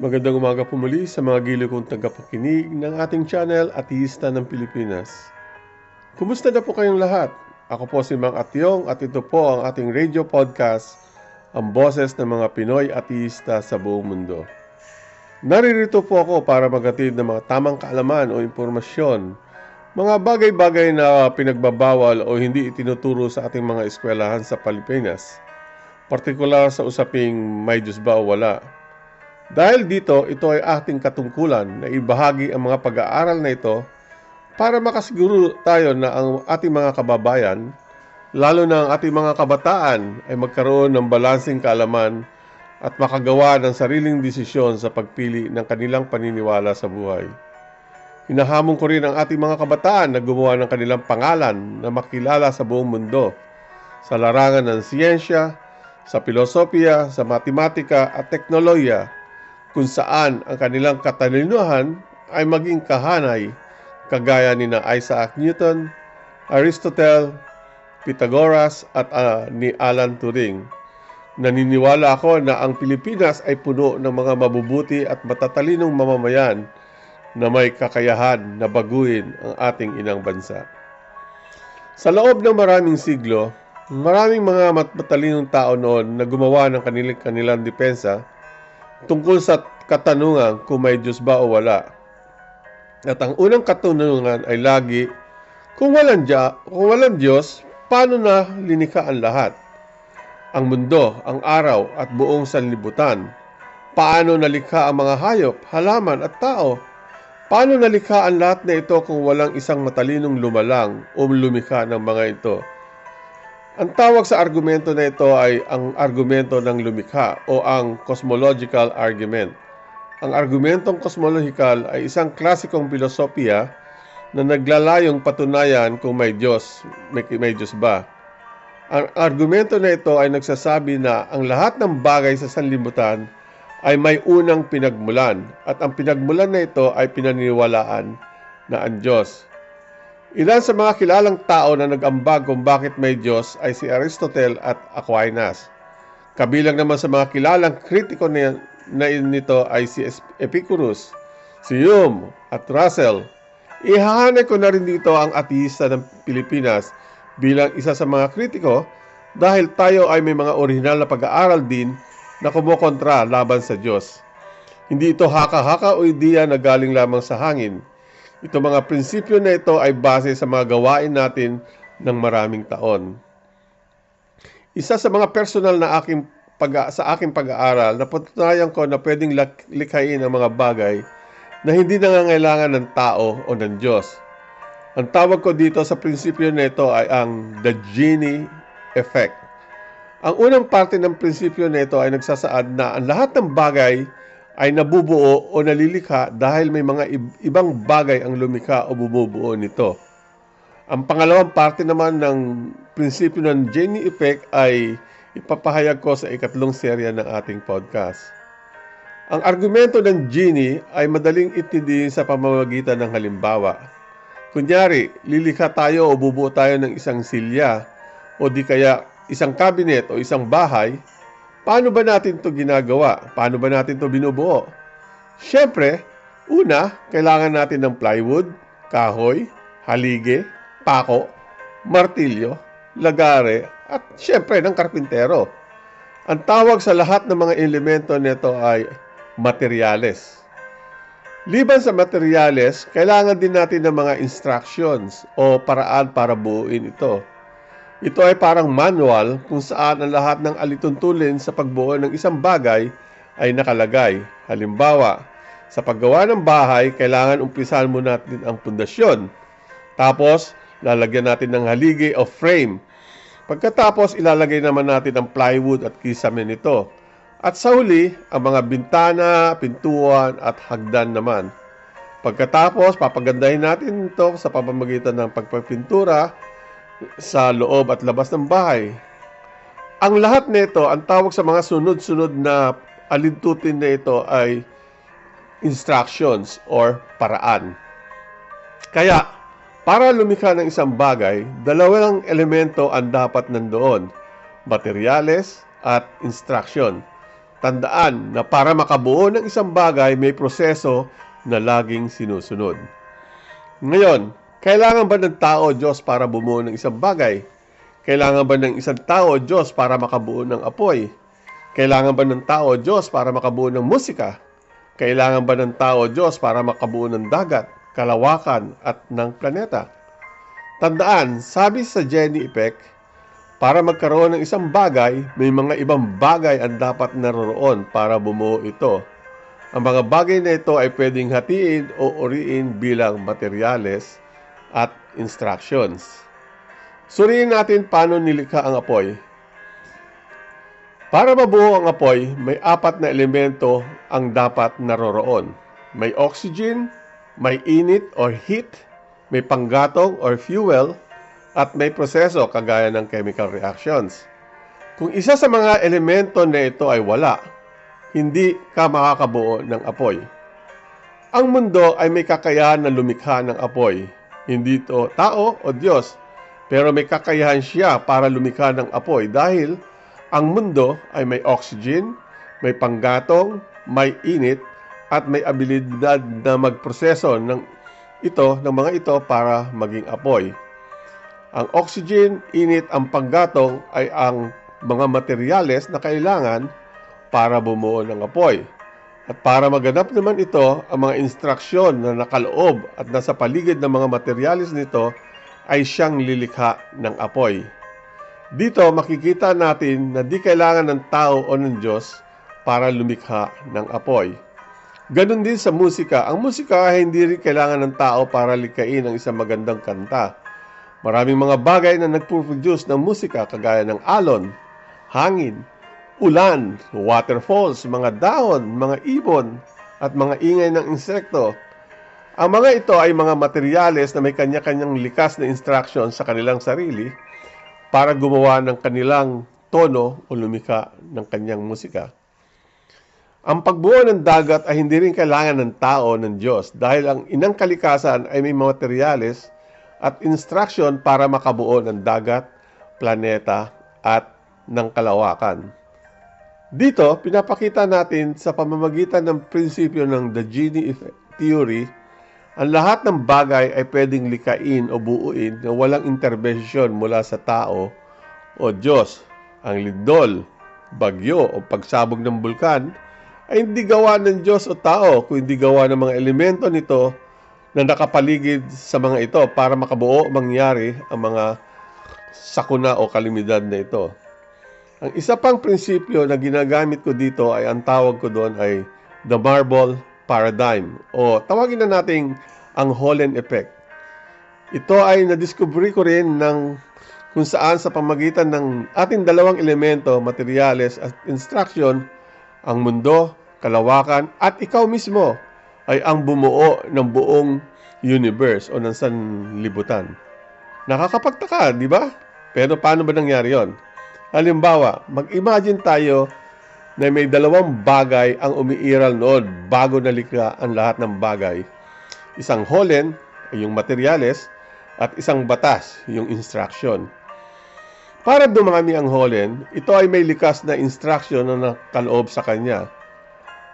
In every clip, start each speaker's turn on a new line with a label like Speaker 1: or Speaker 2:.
Speaker 1: Magandang umaga po muli sa mga giliw kong tagapakinig ng ating channel Ateista ng Pilipinas. Kumusta na po kayong lahat? Ako po si Mang Atyong at ito po ang ating radio podcast, ang boses ng mga Pinoy ateista sa buong mundo. Naririto po ako para magatid ng mga tamang kaalaman o impormasyon, mga bagay-bagay na pinagbabawal o hindi itinuturo sa ating mga eskwelahan sa Pilipinas, partikular sa usaping may Diyos ba o wala. Dahil dito, ito ay ating katungkulan na ibahagi ang mga pag-aaral na ito para makasiguro tayo na ang ating mga kababayan, lalo na ang ating mga kabataan, ay magkaroon ng balansing kaalaman at makagawa ng sariling desisyon sa pagpili ng kanilang paniniwala sa buhay. Hinahamon ko rin ang ating mga kabataan na gumawa ng kanilang pangalan na makilala sa buong mundo, sa larangan ng siyensya, sa filosofiya, sa matematika at teknolohiya, kung saan ang kanilang katalinuhan ay maging kahanay kagaya ni na Isaac Newton, Aristotle, Pythagoras at uh, ni Alan Turing. Naniniwala ako na ang Pilipinas ay puno ng mga mabubuti at matatalinong mamamayan na may kakayahan na baguhin ang ating inang bansa. Sa loob ng maraming siglo, maraming mga matalinong tao noon na gumawa ng kanilang, kanilang depensa tungkol sa katanungan kung may Diyos ba o wala. At ang unang katanungan ay lagi, kung walang, Diya, kung walang Diyos, paano na linika ang lahat? Ang mundo, ang araw at buong sanlibutan. Paano nalikha ang mga hayop, halaman at tao? Paano nalikha ang lahat na ito kung walang isang matalinong lumalang o lumikha ng mga ito? Ang tawag sa argumento na ito ay ang argumento ng lumikha o ang cosmological argument. Ang argumentong cosmological ay isang klasikong filosofiya na naglalayong patunayan kung may Diyos, may, may Diyos ba. Ang argumento na ito ay nagsasabi na ang lahat ng bagay sa sanlibutan ay may unang pinagmulan at ang pinagmulan na ito ay pinaniwalaan na ang Diyos. Ilan sa mga kilalang tao na nag-ambag kung bakit may Diyos ay si Aristotle at Aquinas. Kabilang naman sa mga kilalang kritiko na, nito ay si Epicurus, si Hume at Russell. Ihahanay ko na rin dito ang ateista ng Pilipinas bilang isa sa mga kritiko dahil tayo ay may mga orihinal na pag-aaral din na kumukontra laban sa Diyos. Hindi ito haka-haka o ideya na galing lamang sa hangin. Ito mga prinsipyo na ito ay base sa mga gawain natin ng maraming taon. Isa sa mga personal na aking pag sa aking pag-aaral, napatunayan ko na pwedeng likhain ang mga bagay na hindi nangangailangan ng tao o ng Diyos. Ang tawag ko dito sa prinsipyo na ito ay ang the genie effect. Ang unang parte ng prinsipyo na ito ay nagsasaad na ang lahat ng bagay ay nabubuo o nalilikha dahil may mga ibang bagay ang lumikha o bumubuo nito. Ang pangalawang parte naman ng prinsipyo ng Genie Effect ay ipapahayag ko sa ikatlong serya ng ating podcast. Ang argumento ng Genie ay madaling intindihin sa pamamagitan ng halimbawa. Kunyari, lilikha tayo o bubuo tayo ng isang silya o di kaya isang kabinet o isang bahay, paano ba natin to ginagawa? Paano ba natin to binubuo? Siyempre, una, kailangan natin ng plywood, kahoy, halige, pako, martilyo, lagare, at siyempre ng karpintero. Ang tawag sa lahat ng mga elemento nito ay materyales. Liban sa materyales, kailangan din natin ng mga instructions o paraan para buuin ito. Ito ay parang manual kung saan ang lahat ng alituntulin sa pagbuo ng isang bagay ay nakalagay. Halimbawa, sa paggawa ng bahay, kailangan umpisahan mo natin ang pundasyon. Tapos, lalagyan natin ng haligi o frame. Pagkatapos, ilalagay naman natin ang plywood at kisame nito. At sa huli, ang mga bintana, pintuan at hagdan naman. Pagkatapos, papagandahin natin ito sa pamamagitan ng pagpapintura sa loob at labas ng bahay. Ang lahat nito, ang tawag sa mga sunod-sunod na alintutin na ito ay instructions or paraan. Kaya, para lumikha ng isang bagay, dalawang elemento ang dapat nandoon, materyales at instruction. tandaan na para makabuo ng isang bagay may proseso na laging sinusunod. Ngayon, kailangan ba ng tao Diyos para bumuo ng isang bagay? Kailangan ba ng isang tao Diyos para makabuo ng apoy? Kailangan ba ng tao Diyos para makabuo ng musika? Kailangan ba ng tao Diyos para makabuo ng dagat, kalawakan at ng planeta? Tandaan, sabi sa Jenny Effect, para magkaroon ng isang bagay, may mga ibang bagay ang dapat naroroon para bumuo ito. Ang mga bagay na ito ay pwedeng hatiin o uriin bilang materyales at instructions. Suriin natin paano nilikha ang apoy. Para mabuo ang apoy, may apat na elemento ang dapat naroroon. May oxygen, may init or heat, may panggatong or fuel, at may proseso kagaya ng chemical reactions. Kung isa sa mga elemento na ito ay wala, hindi ka makakabuo ng apoy. Ang mundo ay may kakayahan na lumikha ng apoy. Hindi ito tao o Diyos, pero may kakayahan siya para lumikha ng apoy dahil ang mundo ay may oxygen, may panggatong, may init, at may abilidad na magproseso ng ito ng mga ito para maging apoy. Ang oxygen, init, ang panggatong ay ang mga materyales na kailangan para bumuo ng apoy. At para maganap naman ito, ang mga instruksyon na nakaloob at nasa paligid ng mga materyales nito ay siyang lilikha ng apoy. Dito makikita natin na di kailangan ng tao o ng Diyos para lumikha ng apoy. Ganon din sa musika. Ang musika ay hindi rin kailangan ng tao para likhain ang isang magandang kanta. Maraming mga bagay na nagpo-produce ng musika kagaya ng alon, hangin, ulan, waterfalls, mga dahon, mga ibon, at mga ingay ng insekto. Ang mga ito ay mga materyales na may kanya-kanyang likas na instruction sa kanilang sarili para gumawa ng kanilang tono o lumika ng kanyang musika. Ang pagbuo ng dagat ay hindi rin kailangan ng tao ng Diyos dahil ang inang kalikasan ay may materyales at instruction para makabuo ng dagat, planeta at ng kalawakan. Dito, pinapakita natin sa pamamagitan ng prinsipyo ng The Genie Theory, ang lahat ng bagay ay pwedeng likain o buuin na walang interbensyon mula sa tao o Diyos. Ang lindol, bagyo o pagsabog ng bulkan ay hindi gawa ng Diyos o tao, kundi gawa ng mga elemento nito na nakapaligid sa mga ito para makabuo mangyari ang mga sakuna o kalimidad na ito. Ang isa pang prinsipyo na ginagamit ko dito ay ang tawag ko doon ay the marble paradigm o tawagin na nating ang Holland effect. Ito ay nadiskubre ko rin ng kung saan sa pamagitan ng ating dalawang elemento, materyales at instruction, ang mundo, kalawakan at ikaw mismo ay ang bumuo ng buong universe o ng sanlibutan. Nakakapagtaka, di ba? Pero paano ba nangyari yon? Halimbawa, mag-imagine tayo na may dalawang bagay ang umiiral noon bago nalikha ang lahat ng bagay. Isang holen, yung materyales, at isang batas, yung instruction. Para dumami ang holen, ito ay may likas na instruction na nakaloob sa kanya.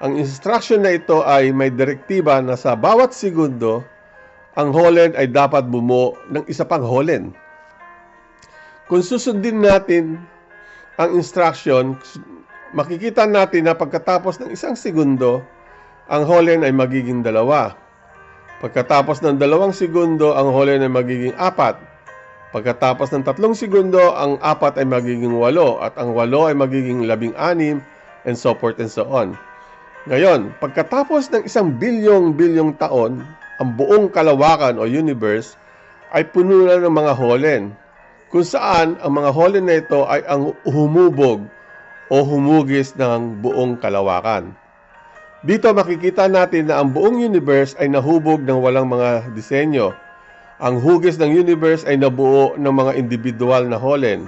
Speaker 1: Ang instruction na ito ay may direktiba na sa bawat segundo, ang holen ay dapat bumuo ng isa pang holen. Kung susundin natin ang instruction, makikita natin na pagkatapos ng isang segundo, ang holen ay magiging dalawa. Pagkatapos ng dalawang segundo, ang holen ay magiging apat. Pagkatapos ng tatlong segundo, ang apat ay magiging walo at ang walo ay magiging labing anim and so forth and so on. Ngayon, pagkatapos ng isang bilyong-bilyong taon, ang buong kalawakan o universe ay puno na ng mga holen kung saan ang mga holen na ito ay ang humubog o humugis ng buong kalawakan. Dito makikita natin na ang buong universe ay nahubog ng walang mga disenyo. Ang hugis ng universe ay nabuo ng mga individual na holen.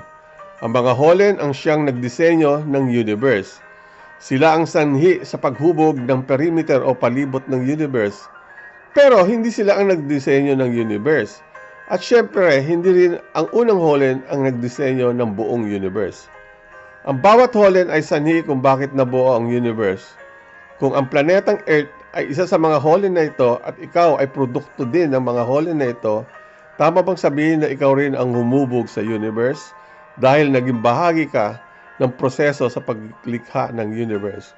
Speaker 1: Ang mga holen ang siyang nagdisenyo ng universe. Sila ang sanhi sa paghubog ng perimeter o palibot ng universe. Pero hindi sila ang nagdisenyo ng universe. At syempre, hindi rin ang unang holen ang nagdisenyo ng buong universe. Ang bawat holen ay sanhi kung bakit nabuo ang universe. Kung ang planetang Earth ay isa sa mga holen na ito at ikaw ay produkto din ng mga holen na ito, tama bang sabihin na ikaw rin ang humubog sa universe dahil naging bahagi ka ng proseso sa paglikha ng universe?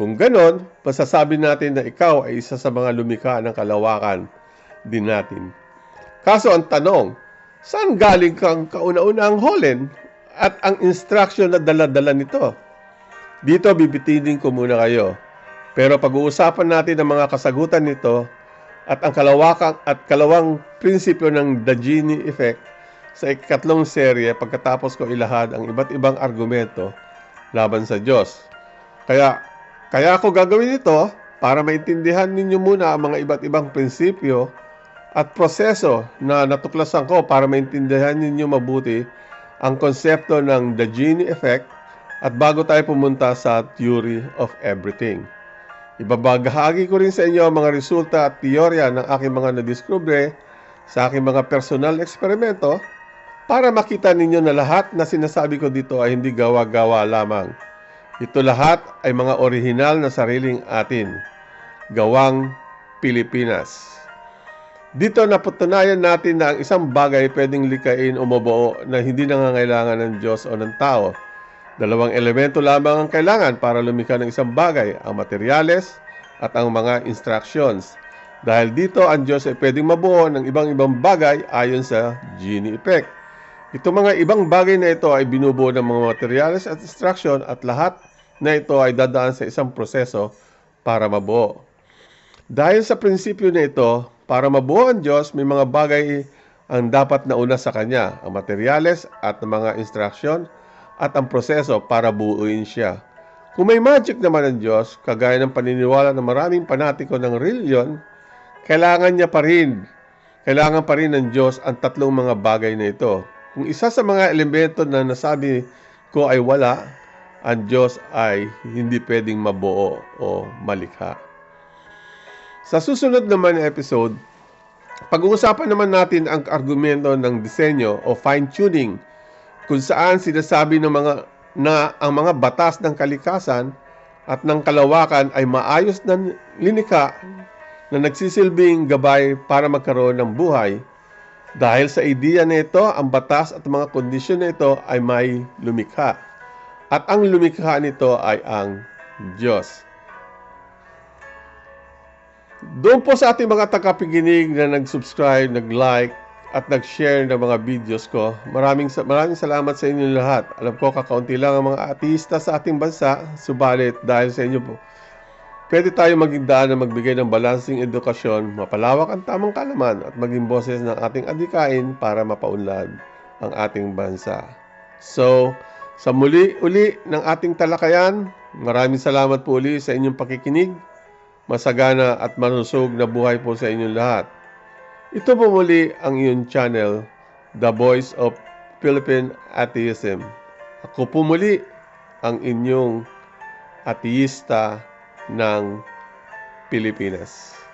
Speaker 1: Kung ganon, masasabi natin na ikaw ay isa sa mga lumikha ng kalawakan din natin. Kaso ang tanong, saan galing kang kauna-unang holen at ang instruction na dala-dala nito? Dito bibitinin ko muna kayo. Pero pag-uusapan natin ang mga kasagutan nito at ang kalawakang at kalawang prinsipyo ng The Genie Effect sa ikatlong serye pagkatapos ko ilahad ang iba't ibang argumento laban sa Diyos. Kaya, kaya ako gagawin ito para maintindihan ninyo muna ang mga iba't ibang prinsipyo at proseso na natuklasan ko para maintindihan ninyo mabuti ang konsepto ng The Genie Effect at bago tayo pumunta sa Theory of Everything. Ibabagahagi ko rin sa inyo ang mga resulta at teorya ng aking mga nadiskubre sa aking mga personal eksperimento para makita ninyo na lahat na sinasabi ko dito ay hindi gawa-gawa lamang. Ito lahat ay mga orihinal na sariling atin, gawang Pilipinas. Dito napatunayan natin na ang isang bagay pwedeng likain o mabuo na hindi nangangailangan ng Diyos o ng tao. Dalawang elemento lamang ang kailangan para lumikha ng isang bagay, ang materyales at ang mga instructions. Dahil dito ang Diyos ay pwedeng mabuo ng ibang-ibang bagay ayon sa Genie Effect. Itong mga ibang bagay na ito ay binubuo ng mga materyales at instruction at lahat na ito ay dadaan sa isang proseso para mabuo. Dahil sa prinsipyo na ito, para mabuo ang Diyos, may mga bagay ang dapat nauna sa Kanya, ang materyales at ang mga instruction at ang proseso para buuin siya. Kung may magic naman ang Diyos, kagaya ng paniniwala ng maraming panatiko ng reliyon, kailangan niya pa rin, kailangan pa rin ng Diyos ang tatlong mga bagay na ito. Kung isa sa mga elemento na nasabi ko ay wala, ang Diyos ay hindi pwedeng mabuo o malikha. Sa susunod naman na episode, pag-uusapan naman natin ang argumento ng disenyo o fine-tuning kung saan sinasabi ng mga na ang mga batas ng kalikasan at ng kalawakan ay maayos na linika na nagsisilbing gabay para magkaroon ng buhay. Dahil sa ideya nito, ang batas at mga kondisyon nito ay may lumikha. At ang lumikha nito ay ang Diyos. Doon po sa ating mga tagapakinig na nag-subscribe, nag-like, at nag-share ng mga videos ko. Maraming maraming salamat sa inyo lahat. Alam ko kakaunti lang ang mga ateista sa ating bansa, subalit dahil sa inyo po, pwede tayo maging daan na magbigay ng balancing edukasyon, mapalawak ang tamang kalaman at maging boses ng ating adikain para mapaunlad ang ating bansa. So, sa muli-uli ng ating talakayan, maraming salamat po uli sa inyong pakikinig. Masagana at manusog na buhay po sa inyong lahat. Ito po muli ang iyong channel, The Voice of Philippine Atheism. Ako po muli ang inyong ateista ng Pilipinas.